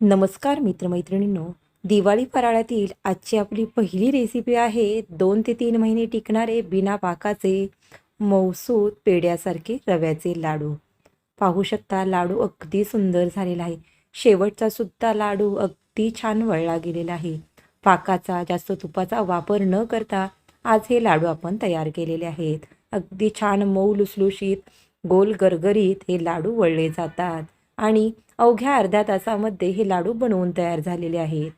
नमस्कार मित्रमैत्रिणींनो. दिवाळी फराळातील आजची आपली पहिली रेसिपी आहे दोन ते तीन महिने टिकणारे बिना पाकाचे मौसूद पेड्यासारखे रव्याचे लाडू. पाहू शकता लाडू अगदी सुंदर झालेला आहे. शेवटचा सुद्धा लाडू अगदी छान वळला गेलेला आहे. पाकाचा जास्त तुपाचा वापर न करता आज हे लाडू आपण तयार केलेले आहेत. अगदी छान मऊ लुसलुशीत गोल गरगरीत हे लाडू वळले जातात. आणि अवघ्या अर्ध्या तासामध्ये हे लाडू बनवून तयार झालेले आहेत.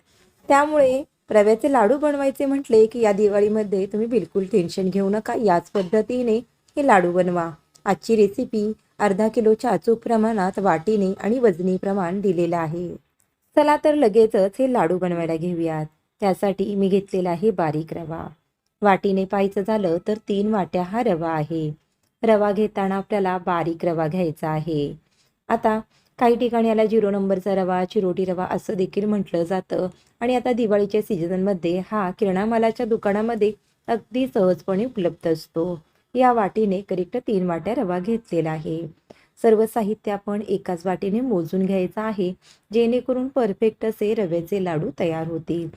त्यामुळे रव्याचे लाडू बनवायचे म्हटले की या दिवाळीमध्ये तुम्ही बिलकुल टेन्शन घेऊ नका. याच पद्धतीने हे लाडू बनवा. आजची रेसिपी अर्धा किलोच्या अचूक प्रमाणात वाटीने आणि वजनी प्रमाण दिलेलं आहे. चला तर लगेचच हे लाडू बनवायला घेऊयात. त्यासाठी मी घेतलेला आहे बारीक रवा. वाटीने पाहायचं झालं तर तीन वाट्या हा रवा आहे. रवा घेताना आपल्याला बारीक रवा घ्यायचा आहे. आता काही ठिकाणी याला झिरो नंबरचा रवा चिरोटी रवा असं देखील म्हटलं जातं. आणि आता दिवाळीच्या सीझनमध्ये हा किराणा मालाच्या दुकानामध्ये अगदी सहजपणे उपलब्ध असतो. या वाटीने करेक्ट तीन वाट्या रवा घेतलेला आहे. सर्व साहित्य आपण एकाच वाटीने मोजून घ्यायचं आहे जेणेकरून परफेक्ट असे रव्याचे लाडू तयार होतील.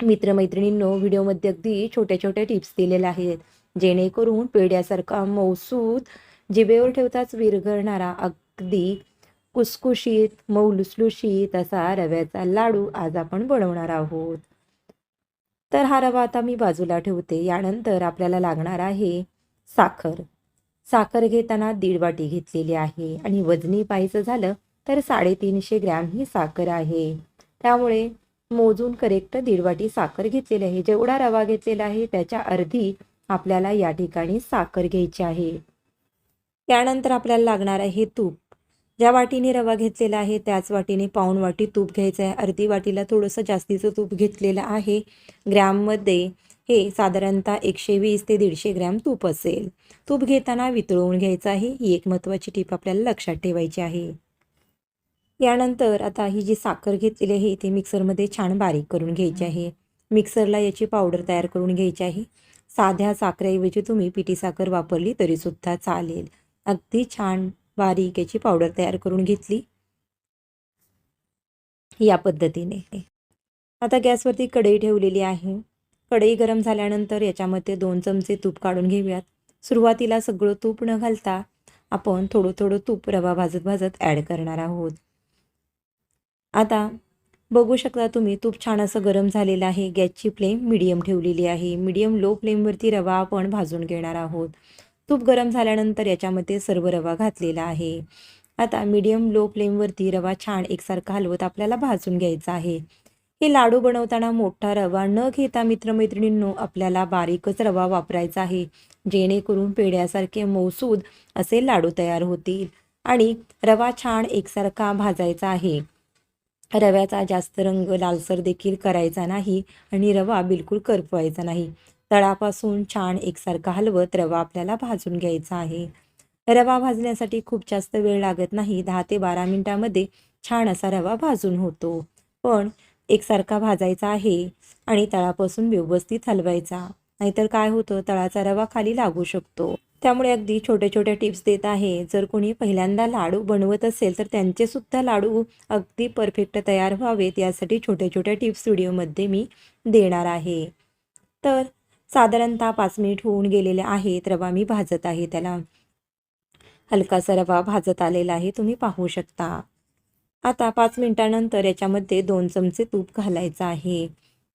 मित्रमैत्रिणींनो व्हिडिओमध्ये अगदी छोट्या छोट्या टिप्स दिलेल्या आहेत जेणेकरून पेड्यासारखा मौसूद जिभेवर ठेवताच विरघळणारा अगदी कुसकुशीत मऊ लुसलुशीत असा रव्याचा लाडू आज आपण बनवणार आहोत. तर हा रवा आता मी बाजूला ठेवते. यानंतर आपल्याला लागणार आहे साखर. साखर घेताना दीड वाटी घेतलेली आहे आणि वजनी पाहायचं झालं तर साडेतीनशे ग्रॅम ही साखर आहे. त्यामुळे मोजून करेक्ट दीड वाटी साखर घेतलेली आहे. जेवढा रवा घेतलेला आहे त्याच्या अर्धी आपल्याला या ठिकाणी साखर घ्यायची आहे. त्यानंतर आपल्याला लागणार आहे तूप. ज्या वाटीने रवा घेतलेला आहे त्याच वाटीने पाऊण वाटी तूप घ्यायचं आहे. अर्धी वाटीला थोडंसं जास्तीचं तूप घेतलेलं आहे. ग्रॅममध्ये हे साधारणतः एकशे वीस ते दीडशे ग्रॅम तूप असेल. तूप घेताना वितळवून घ्यायचं आहे. ही एक महत्त्वाची टीप आपल्याला लक्षात ठेवायची आहे. यानंतर आता ही जी साखर घेतलेली आहे ती मिक्सरमध्ये छान बारीक करून घ्यायची आहे. मिक्सरला याची पावडर तयार करून घ्यायची आहे. साध्या साखरेऐवजी तुम्ही पिठी साखर वापरली तरीसुद्धा चालेल. अगदी छान. बारीक याची पावडर तयार करून घेतली. या पद्धतीने आता गॅसवरती कढई ठेवलेली आहे. कढई गरम झाल्यानंतर याच्यामध्ये दोन चमचे तूप काढून घेऊयात. सुरुवातीला सगळं तूप न घालता आपण थोडं थोडं तूप रवा भाजत भाजत ॲड करणार आहोत. आता बघू शकता तुम्ही तूप छान असं गरम झालेलं आहे. गॅसची फ्लेम मिडियम ठेवलेली आहे. मिडियम लो फ्लेमवरती रवा आपण भाजून घेणार आहोत. तूप गरम झाल्यानंतर याच्यामध्ये सर्व रवा घातलेला आहे. आता मीडियम लो फ्लेमवरती रवा छान एकसारखा हलवत आपल्याला भाजून घ्यायचा आहे. हे लाडू बनवताना मोठा रवा न घेता मित्रमैत्रिणींनो आपल्याला बारीकच रवा वापरायचा आहे. जेणेकरून पेढ्यासारखे मौसूद असे लाडू तयार होतील आणि रवा छान एकसारखा भाजायचा आहे. रव्याचा जास्त रंग लालसर देखील करायचा नाही आणि रवा बिलकुल करपवायचा नाही. तळापासून छान एकसारखा हलवत रवा आपल्याला भाजून घ्यायचा आहे. रवा भाजण्यासाठी खूप जास्त वेळ लागत नाही. दहा ते बारा मिनिटांमध्ये छान असा रवा भाजून होतो. पण एकसारखा भाजायचा आहे आणि तळापासून व्यवस्थित हलवायचा. नाहीतर काय होतं? तळाचा रवा खाली लागू शकतो. त्यामुळे अगदी छोट्या छोट्या टिप्स देत आहे. जर कोणी पहिल्यांदा लाडू बनवत असेल तर त्यांचे सुद्धा लाडू अगदी परफेक्ट तयार व्हावेत. यासाठी छोट्या छोट्या टिप्स व्हिडिओमध्ये मी देणार आहे. तर साधारणतः पाच मिनिट होऊन गेलेले आहेत. रवा मी भाजत आहे. त्याला हलकासा रवा भाजत आलेला आहे. तुम्ही पाहू शकता. आता पाच मिनिटानंतर याच्यामध्ये दोन चमचे तूप घालायचं आहे.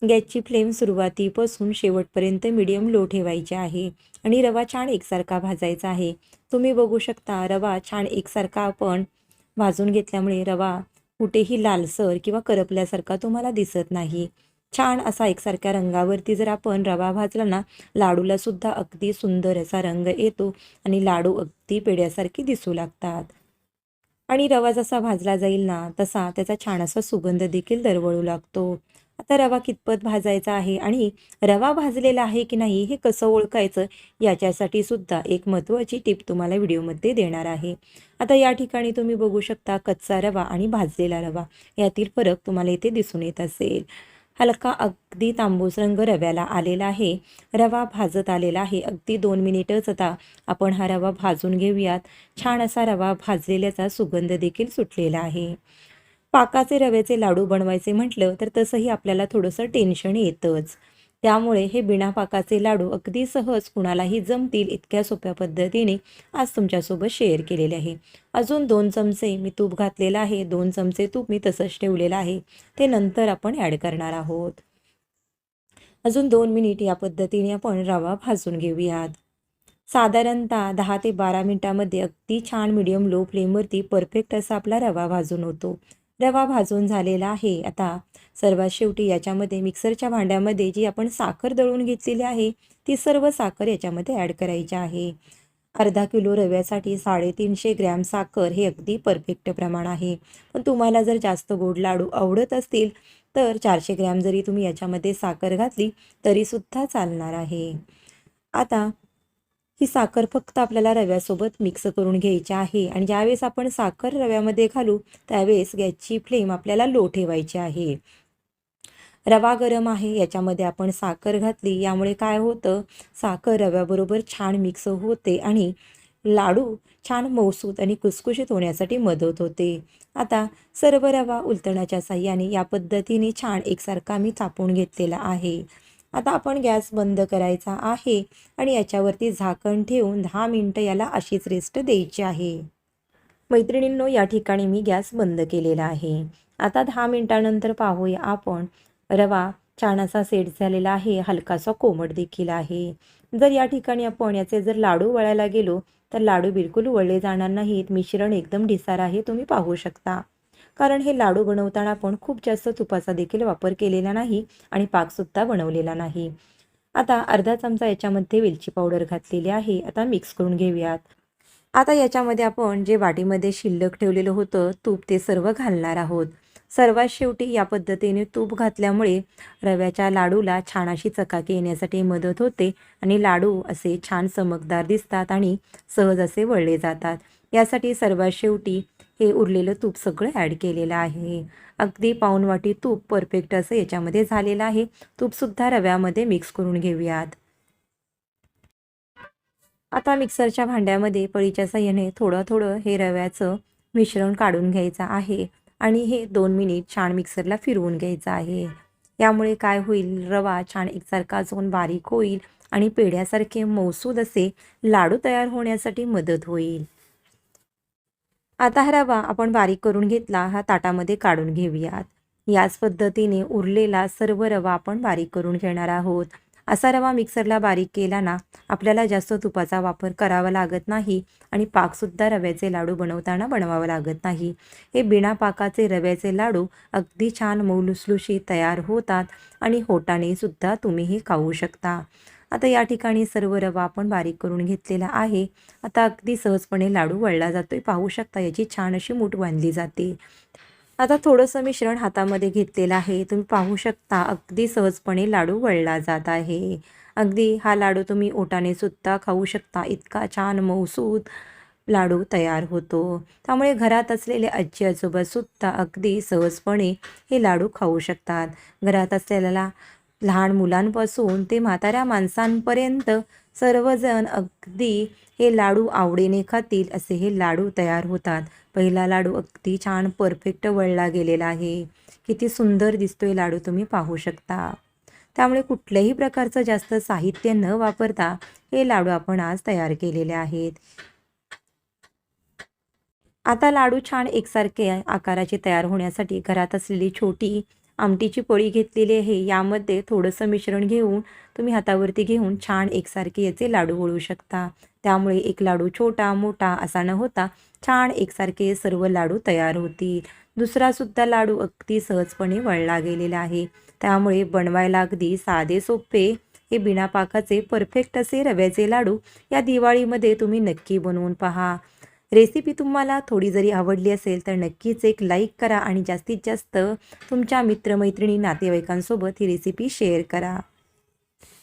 गॅसची फ्लेम सुरुवातीपासून शेवटपर्यंत मिडियम लो ठेवायची आहे आणि रवा छान एकसारखा भाजायचा आहे. तुम्ही बघू शकता रवा छान एकसारखा आपण भाजून घेतल्यामुळे रवा कुठेही लालसर किंवा करपल्यासारखा तुम्हाला दिसत नाही. छान असा एकसारख्या रंगावरती जर आपण रवा भाजला ना लाडूला सुद्धा अगदी सुंदर असा रंग येतो आणि लाडू अगदी पेढ्यासारखे दिसू लागतात. आणि रवा जसा भाजला जाईल ना तसा त्याचा छान असा सुगंध देखील दरवळू लागतो. आता रवा कितपत भाजायचा आहे आणि रवा भाजलेला आहे की नाही हे कसं ओळखायचं याच्यासाठी सुद्धा एक महत्त्वाची टिप तुम्हाला व्हिडिओमध्ये देणार आहे. आता या ठिकाणी तुम्ही बघू शकता कच्चा रवा आणि भाजलेला रवा यातील फरक तुम्हाला इथे दिसून येत असेल. हलका अगदी तांबूस रंग रव्याला आलेला आहे. रवा भाजत आलेला आहे. अगदी दोन मिनिटच आता आपण हा रवा भाजून घेऊयात. छान असा रवा भाजलेल्याचा सुगंध देखील सुटलेला आहे. पाकाचे रव्याचे लाडू बनवायचे म्हटलं तर तसंही आपल्याला थोडंसं टेन्शन येतंच. त्यामुळे हे बिना पाकाचे लाडू अगदी सहज कुणालाही जमतील इतक्या सोप्या पद्धतीने आज तुमच्यासोबत शेअर केलेले आहे. अजून दोन चमचे मी तूप घातलेलं आहे. दोन चमचे तूप मी तसंच ठेवलेलं आहे. ते नंतर आपण ॲड करणार आहोत. अजून दोन मिनिट या पद्धतीने आपण रवा भाजून घेऊयात. साधारणतः दहा ते बारा मिनिटामध्ये अगदी छान मिडियम लो फ्लेमवरती परफेक्ट असा आपला रवा भाजून होतो. रवा भाजून झालेला आहे. आता सर्वात शेवटी याच्यामध्ये मिक्सरच्या भांड्यामध्ये जी आपण साखर दळून घेतलेली आहे ती सर्व साखर याच्यामध्ये ॲड करायची आहे. अर्धा किलो रव्यासाठी साडेतीनशे ग्रॅम साखर हे अगदी परफेक्ट प्रमाण आहे. पण तुम्हाला जर जास्त गोड लाडू आवडत असतील तर चारशे ग्रॅम जरी तुम्ही याच्यामध्ये साखर घातली तरीसुद्धा चालणार आहे. आता ही साखर फक्त आपल्याला रव्यासोबत मिक्स करून घ्यायची आहे. आणि ज्यावेळेस आपण साखर रव्यामध्ये घालू त्यावेळेस गॅसची फ्लेम आपल्याला लो ठेवायची आहे. रवा गरम आहे याच्यामध्ये आपण साखर घातली. यामुळे काय होतं? साखर रव्याबरोबर छान मिक्स होते आणि लाडू छान मौसूत आणि कुसकुशीत होण्यासाठी मदत होते. आता सर्व रवा उलटण्याच्या साह्याने या पद्धतीने छान एकसारखा मी चापून घेतलेला आहे. आता आपण गॅस बंद करायचा आहे आणि याच्यावरती झाकण ठेवून दहा मिनटं याला अशीच रेस्ट द्यायची आहे. मैत्रिणींनो या ठिकाणी मी गॅस बंद केलेला आहे. आता दहा मिनटानंतर पाहूया आपण रवा छान असा सेट झालेला आहे हलकासा कोमट देखील आहे. जर या ठिकाणी आपण याचे जर लाडू वळायला गेलो तर लाडू बिलकुल वळले जाणार नाहीत. मिश्रण एकदम ढिसार आहे तुम्ही पाहू शकता. कारण हे लाडू बनवताना आपण खूप जास्त तुपाचा देखील वापर केलेला नाही आणि पाकसुद्धा बनवलेला नाही. आता अर्धा चमचा याच्यामध्ये वेलची पावडर घातलेली आहे. आता मिक्स करून घेऊयात. आता याच्यामध्ये आपण जे वाटीमध्ये शिल्लक ठेवलेलं होतं तूप ते सर्व घालणार आहोत. सर्वात शेवटी या पद्धतीने तूप घातल्यामुळे रव्याच्या लाडूला छान अशी चकाकी येण्यासाठी मदत होते आणि लाडू असे छान चमकदार दिसतात आणि सहज असे वळले जातात. यासाठी सर्वात शेवटी हे उरलेलं तूप सगळं ॲड केलेलं आहे. अगदी पाऊन वाटी तूप परफेक्ट असं याच्यामध्ये झालेलं आहे. तूपसुद्धा रव्यामध्ये मिक्स करून घेऊयात. आता मिक्सरच्या भांड्यामध्ये पळीच्या साह्याने थोडं थोडं हे रव्याचं मिश्रण काढून घ्यायचं आहे आणि हे दोन मिनिट छान मिक्सरला फिरवून घ्यायचं आहे. यामुळे काय होईल? रवा छान एकसारखा जाऊन बारीक होईल आणि पेढ्यासारखे मौसूद असे लाडू तयार होण्यासाठी मदत होईल. आता हा रवा आपण बारीक करून घेतला हा ताटामध्ये काढून घेऊयात. याच पद्धतीने उरलेला सर्व रवा आपण बारीक करून घेणार आहोत. असा रवा मिक्सरला बारीक केला ना आपल्याला जास्त तुपाचा वापर करावा लागत नाही आणि पाकसुद्धा रव्याचे लाडू बनवताना बनवावं लागत नाही. हे बिना पाकाचे रव्याचे लाडू अगदी छान मौलुसलुशी तयार होतात आणि होटाने सुद्धा तुम्ही हे खाऊ शकता. आता या ठिकाणी सर्व रवा आपण बारीक करून घेतलेला आहे. आता अगदी सहजपणे लाडू वळला जातोय. पाहू शकता याची छान अशी मूठ बांधली जाते. आता थोडंसं मिश्रण हातामध्ये घेतलेलं आहे. तुम्ही पाहू शकता अगदी सहजपणे लाडू वळला जात आहे. अगदी हा लाडू तुम्ही ओटाने सुद्धा खाऊ शकता. इतका छान मौसूद लाडू तयार होतो. त्यामुळे घरात असलेले आजी आजोबा सुद्धा अगदी सहजपणे हे लाडू खाऊ शकतात. घरात असलेल्याला लहान मुलांपासून ते म्हाताऱ्या माणसांपर्यंत सर्वजण अगदी हे लाडू आवडीने खातील असे हे लाडू तयार होतात. पहिला लाडू अगदी छान परफेक्ट वळला गेलेला आहे. किती सुंदर दिसतोय लाडू तुम्ही पाहू शकता. त्यामुळे कुठल्याही प्रकारचं जास्त साहित्य न वापरता हे लाडू आपण आज तयार केलेले आहेत. आता लाडू छान एकसारखे आकाराचे तयार होण्यासाठी घरात असलेली छोटी आमटीची पोळी घेतलेली आहे. यामध्ये थोडंसं मिश्रण घेऊन तुम्ही हातावरती घेऊन छान एकसारखे याचे लाडू वळू शकता. त्यामुळे एक लाडू छोटा मोठा असा न होता छान एकसारखे सर्व लाडू तयार होतील. दुसरासुद्धा लाडू अगदी सहजपणे वळला गेलेला आहे. त्यामुळे बनवायला अगदी साधे सोपे हे बिना पाकाचे परफेक्ट असे रव्याचे लाडू या दिवाळीमध्ये तुम्ही नक्की बनवून पहा. रेसिपी तुम्हाला थोडी जरी आवडली असेल तर नक्कीच एक लाईक करा आणि जास्तीत जास्त तुमच्या मित्रमैत्रिणी नातेवाईकांसोबत ही रेसिपी शेअर करा.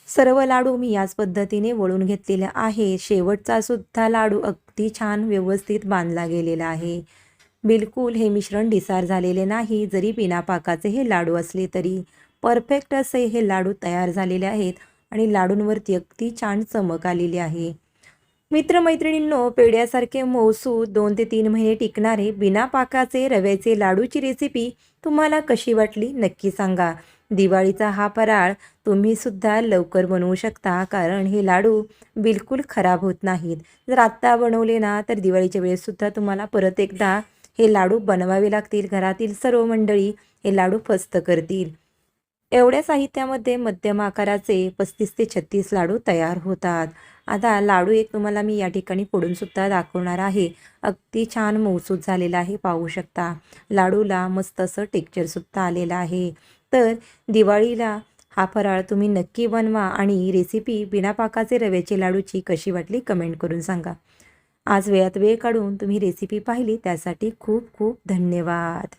सर्व लाडू मी याच पद्धतीने वळून घेतलेला आहे. शेवटचा सुद्धा लाडू अगदी छान व्यवस्थित बांधला गेलेला आहे. बिलकुल हे मिश्रण डिसार झालेले नाही जरी पिनापाकाचे हे लाडू असले तरी. परफेक्ट असे हे लाडू तयार झालेले आहेत आणि लाडूंवरती अगदी छान चमक आलेली आहे. मित्रमैत्रिणींनो पेढ्यासारखे मौसूद दोन ते तीन महिने टिकणारे बिना पाकाचे रव्याचे लाडूची रेसिपी तुम्हाला कशी वाटली नक्की सांगा. दिवाळीचा हा फराळ तुम्ही सुद्धा लवकर बनवू शकता कारण हे लाडू बिलकुल खराब होत नाहीत. जर आत्ता बनवले ना तर दिवाळीच्या वेळेससुद्धा तुम्हाला परत एकदा हे लाडू बनवावे लागतील. घरातील सर्व मंडळी हे लाडू फस्त करतील. एवढ्या साहित्यामध्ये मध्यम आकाराचे पस्तीस ते छत्तीस लाडू तयार होतात. आता लाडू एक तुम्हाला मी या ठिकाणी फोडूनसुद्धा दाखवणार आहे. अगदी छान मऊसूत झालेला आहे पाहू शकता. लाडूला मस्त असं टेक्चरसुद्धा आलेलं आहे. तर दिवाळीला हा फराळ तुम्ही नक्की बनवा आणि रेसिपी बिना पाकाचे रव्याचे लाडूची कशी वाटली कमेंट करून सांगा. आज वेळात वेळ काढून तुम्ही रेसिपी पाहिली त्यासाठी खूप खूप धन्यवाद.